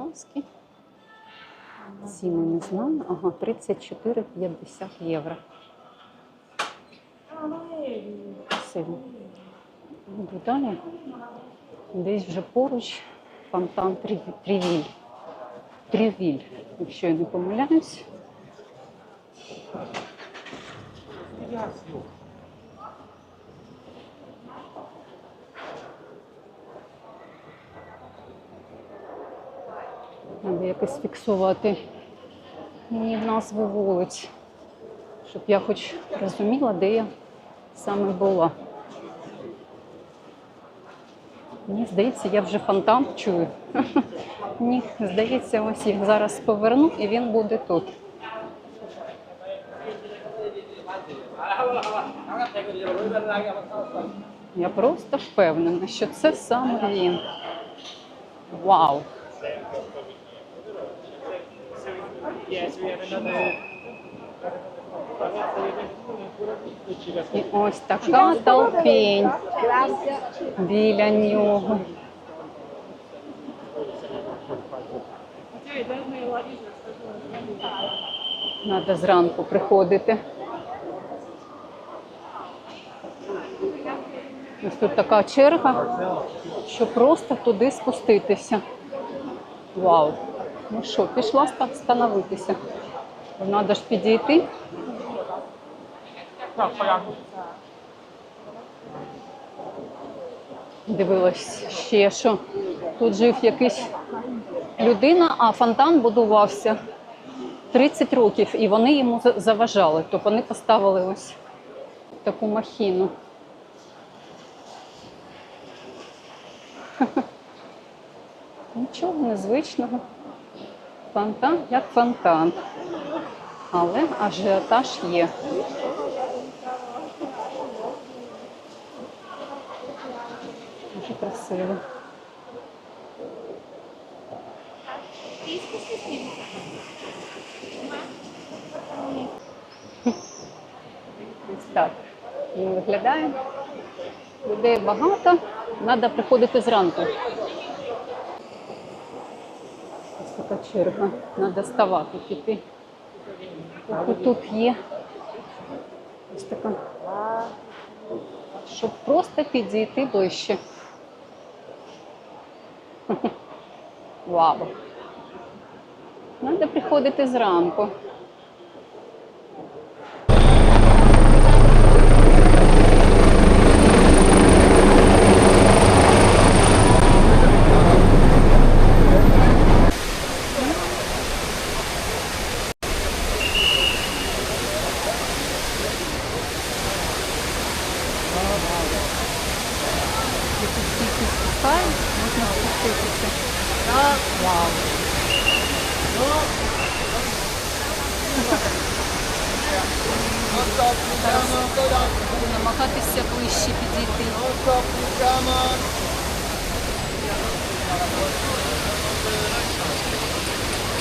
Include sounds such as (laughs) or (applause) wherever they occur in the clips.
дивитися. Ціни не знаю. Ага, 34,50 євро. Красиво. Іду далі. Десь вже поруч фонтан Трівіль. Трівіль, якщо я не помиляюсь. Треба якось фіксувати мені назви вулиць, щоб я хоч розуміла, де я саме була. Мені здається, я вже фонтан чую. (laughs) Ні, здається, ось я зараз поверну і він буде тут. Я просто впевнена, що це саме він. Вау! І ось така толпень біля нього. Треба зранку приходити. Ось тут така черга, що просто туди спуститися. Вау! Ну що, пішла ста- становитися. Треба ж підійти. Дивилась ще, що тут жив якийсь людина, а фонтан будувався 30 років, і вони йому заважали. То вони поставили ось таку махіну. (laughs) Нічого незвичного. Фонтан як фонтан. Але ажіотаж є. Дуже красиво. Так він виглядає. Людей багато, треба приходити зранку. Ось черга. Треба ставати піти. Тут є ось така. Щоб просто підійти ближче. Вау. Треба приходити зранку. Тут тільки спускають, можна спуститися. Вау. Зараз буду намагатися ближче підійти.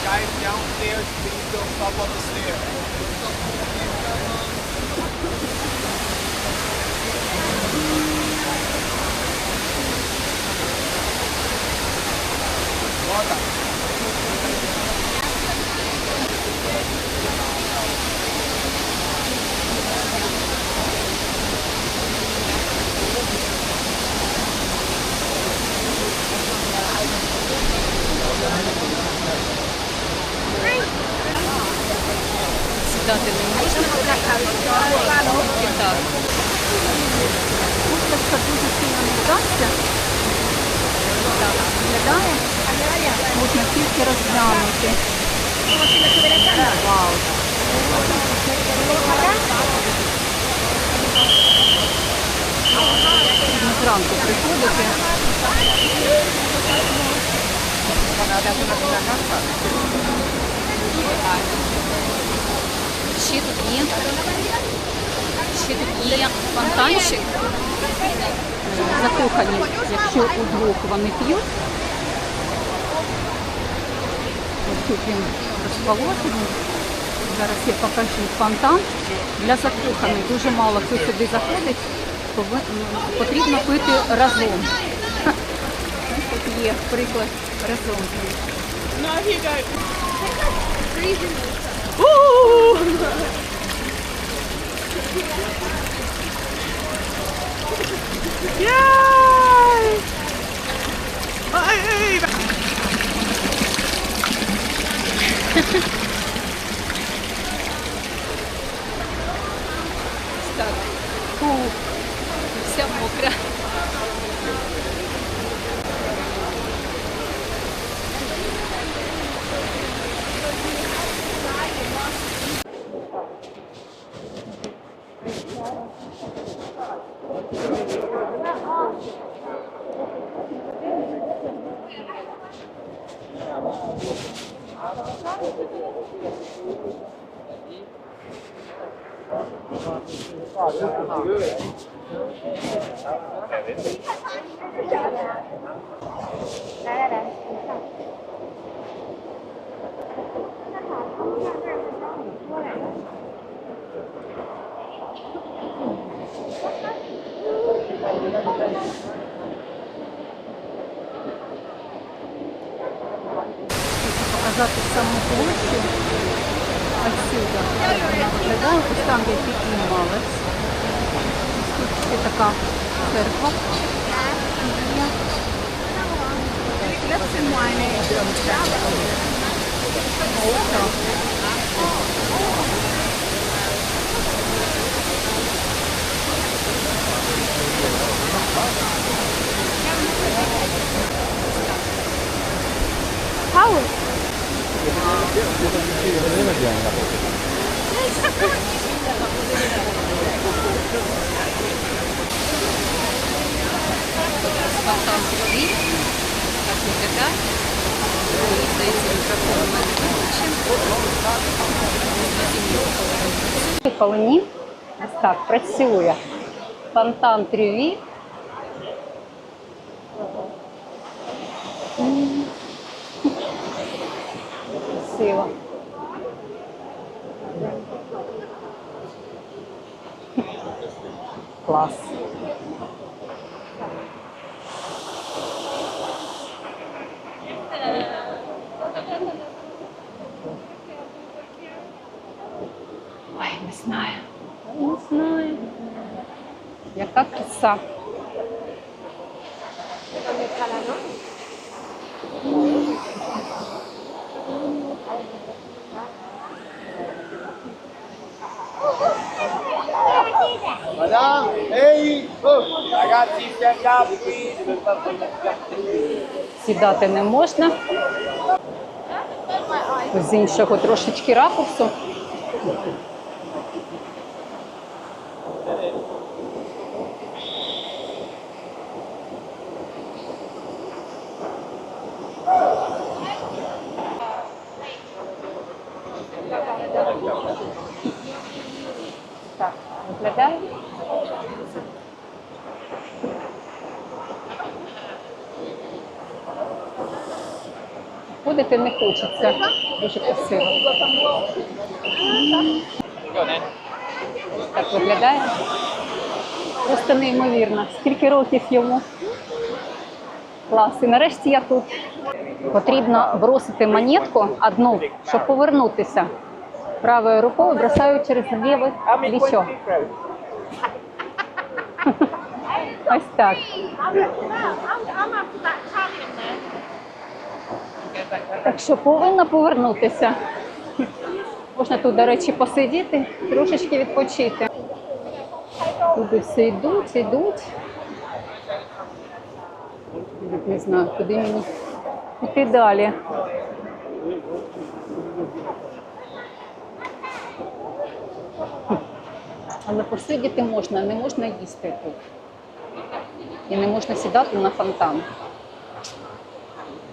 Guys downstairs, please don't stop on the Сідати не можна. Так. Виставка дуже сильно не вдасться. Виглядає. Можна тільки розглянути. Вау. Потрібно зранку приходити. Ще тут є. Ще тут є фонтанчик. Закохані, якщо удвох вони п'ють. Ось тут він розположений. Зараз я покажу фонтан. Для закоханих дуже мало хто сюди заходить. Потрібно пити разом. Тут є приклад разом. You go. Yay! Hey! (laughs) 来来来，你上。Показати саму площу отсюда. Вона виглядає, ось там я піднімалась. Ось Тут ще така церква. Ось так. Фонтан крові. Так виглядає. Мені здається, мікрофон у мене виключений. Полині. Ось так працює. Фонтан трюві. М. Красиво. Клас. Ой, не знаю. Не знаю. Яка краса. Madame, hey, ragazzi, stand up, please. Сідати не можна. З іншого трошечки ракурсу. Так, виглядає. Ходити не хочеться. Дуже красиво. Так виглядає. Просто неймовірно. Скільки років йому? Клас. І нарешті я тут. Потрібно бросити монетку одну, щоб повернутися. Правою рукою бросаю через ліве плечо. (laughs) Ось так. Так що повинна повернутися. Можна тут, до речі, посидіти, трошечки відпочити. Туди все йдуть, йдуть. Не знаю, куди мені йти далі. Але посидіти можна, не можна їсти тут. І не можна сідати на фонтан.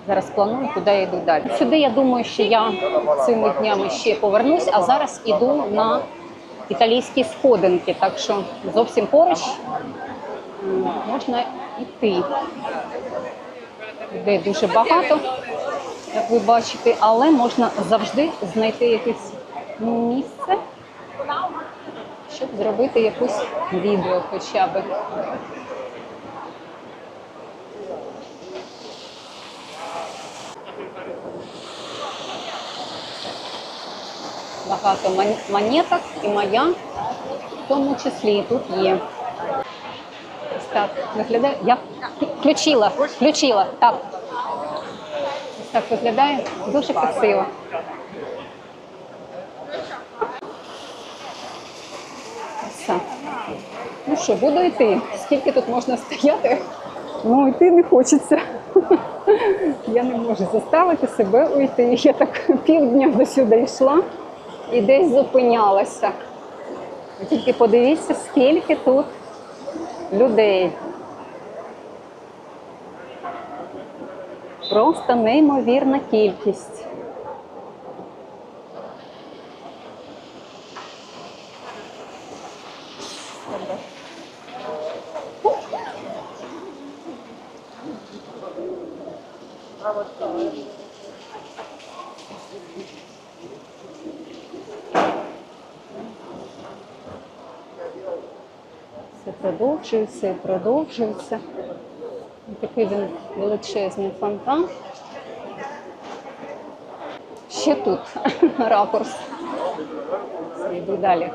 Зараз планую, куди я йду далі. Сюди я думаю, що я цими днями ще повернусь, а зараз іду на італійські сходинки, так що зовсім поруч можна йти людей дуже багато, як ви бачите, але можна завжди знайти якесь місце, щоб зробити якусь відео хоча б. Багато монеток і моя в тому числі тут є. Так виглядає. Я включила, включила. Так. Так виглядає. Дуже красиво. Краса. Ну що, буду йти. Скільки тут можна стояти? Ну, йти не хочеться. Я не можу заставити себе уйти. Я так півдня до сюди йшла і десь зупинялася. Тільки подивіться, скільки тут людей. Просто неймовірна кількість. Все продовжується і продовжується. Такий він величезний фонтан. Ще тут (laughs) ракурс. Йду далі.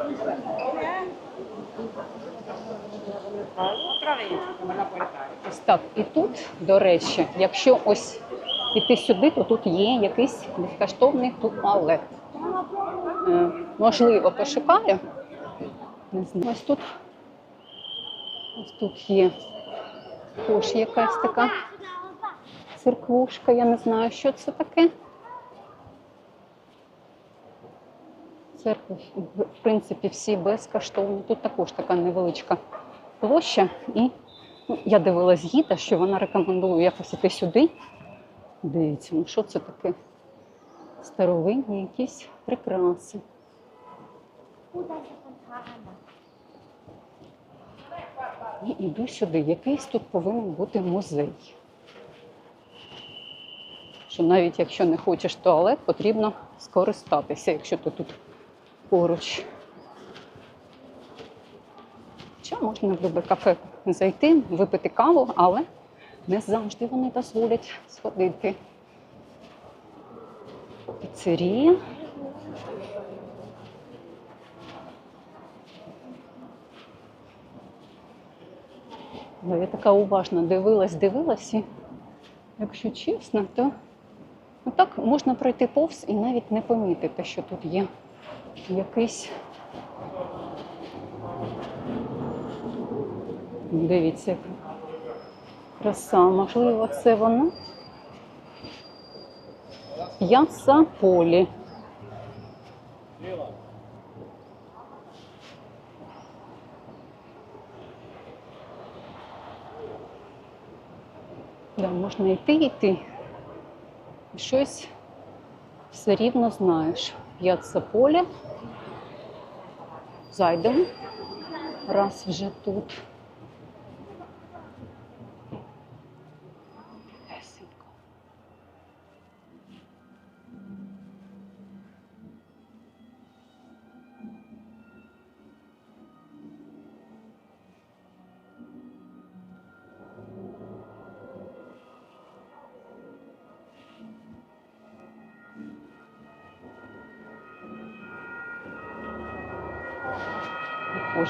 Ось так. І тут, до речі, якщо ось піти сюди, то тут є якийсь безкоштовний туалет. Е, можливо, пошукаю. Ось тут, ось тут є також якась така церквушка. Я не знаю, що це таке. Церкви, в принципі, всі безкоштовні. Тут також така невеличка площа. І ну, я дивилась гіда, що вона рекомендує якось іти сюди. Дивіться, ну що це таке? Старовинні якісь прикраси. І іду сюди. Якийсь тут повинен бути музей. Що навіть якщо не хочеш туалет, потрібно скористатися, якщо ти тут поруч. Чи можна в любе кафе зайти, випити каву, але не завжди вони дозволять сходити. Піцерія. Ну, я така уважно дивилась, дивилась, і якщо чесно, то ну, так можна пройти повз і навіть не помітити, що тут є якийсь. Дивіться, краса. Можливо, це воно. П'яца полі. Можна йти, йти. І щось все рівно знаєш. П'яца поле. Зайдемо. Раз вже тут.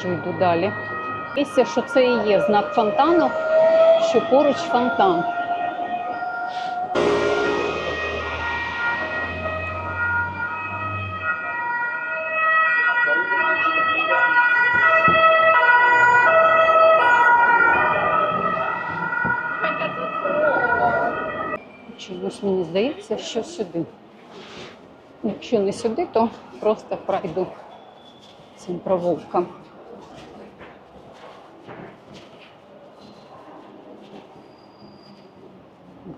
Боже, йду далі. Дивіться, що це і є знак фонтану, що поруч фонтан. Чомусь мені здається, що сюди. Якщо не сюди, то просто пройду цим провулком.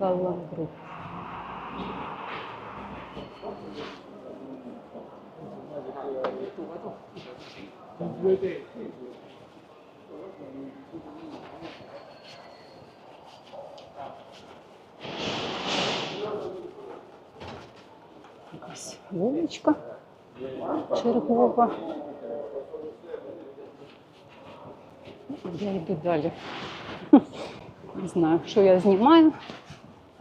Галагру. Якась вуличка чергова. Я йду далі. (laughs) Не знаю, що я знімаю,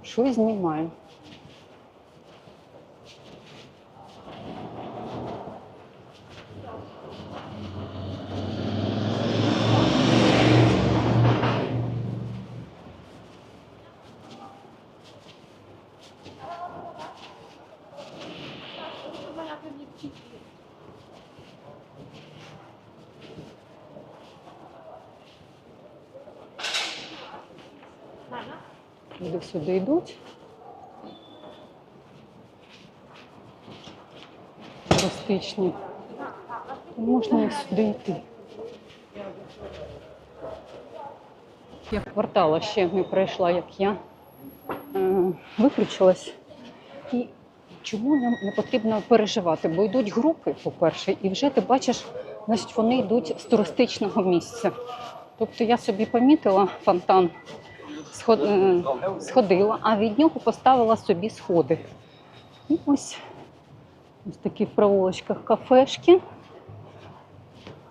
що знімаю. Сюди йдуть. Туристичні. Можна і сюди йти. Я квартала ще не пройшла, як я е, виключилась. І чому нам не потрібно переживати? Бо йдуть групи, по-перше, і вже ти бачиш, значить, вони йдуть з туристичного місця. Тобто я собі помітила фонтан, сходила, а від нього поставила собі сходи. І ось ось такі в провулочках кафешки.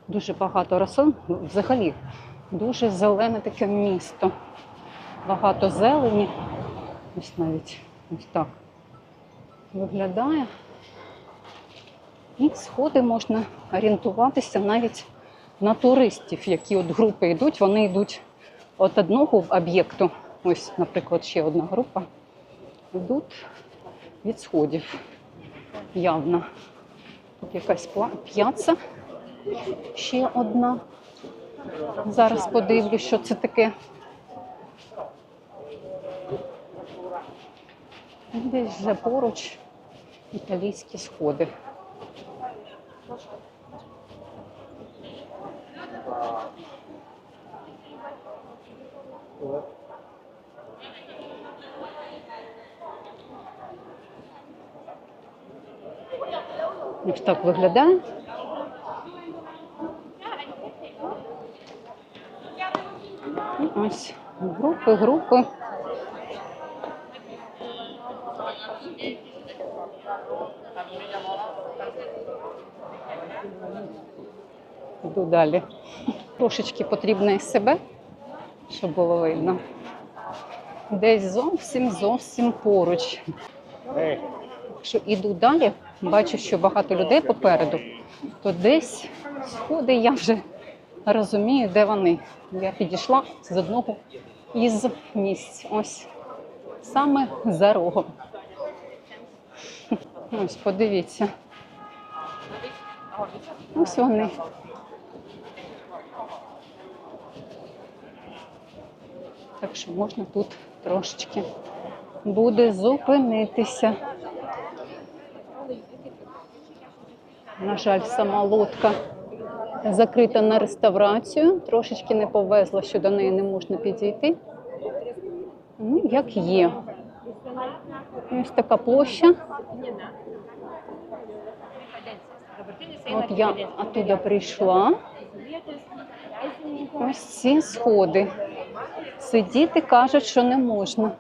Дуже багато рослин. Взагалі дуже зелене таке місто. Багато зелені. Ось навіть ось так виглядає. І сходи можна орієнтуватися навіть на туристів, які от групи йдуть. Вони йдуть від одного об'єкту. Ось, наприклад, ще одна група. Йдуть від сходів. Явно. Тут якась п'яца. Ще одна. Зараз подивлюсь, що це таке. Десь вже поруч італійські сходи. Ось так виглядає. Ось групи, групи. Йду далі. Трошечки потрібно і себе, щоб було видно. Десь зовсім зовсім поруч. Якщо іду далі, бачу, що багато людей попереду, то десь сходи я вже розумію, де вони. Я підійшла з одного із місць. Ось саме за рогом. Ось подивіться. Ось вони. Так що можна тут трошечки буде зупинитися. На жаль, сама лодка закрита на реставрацію. Трошечки не повезла, що до неї не можна підійти. Ну, як є. Ось така площа. От я оттуда прийшла. Ось ці сходи. Сидіти кажуть, що не можна.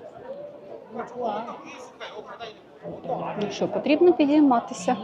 Ну що, потрібно підійматися.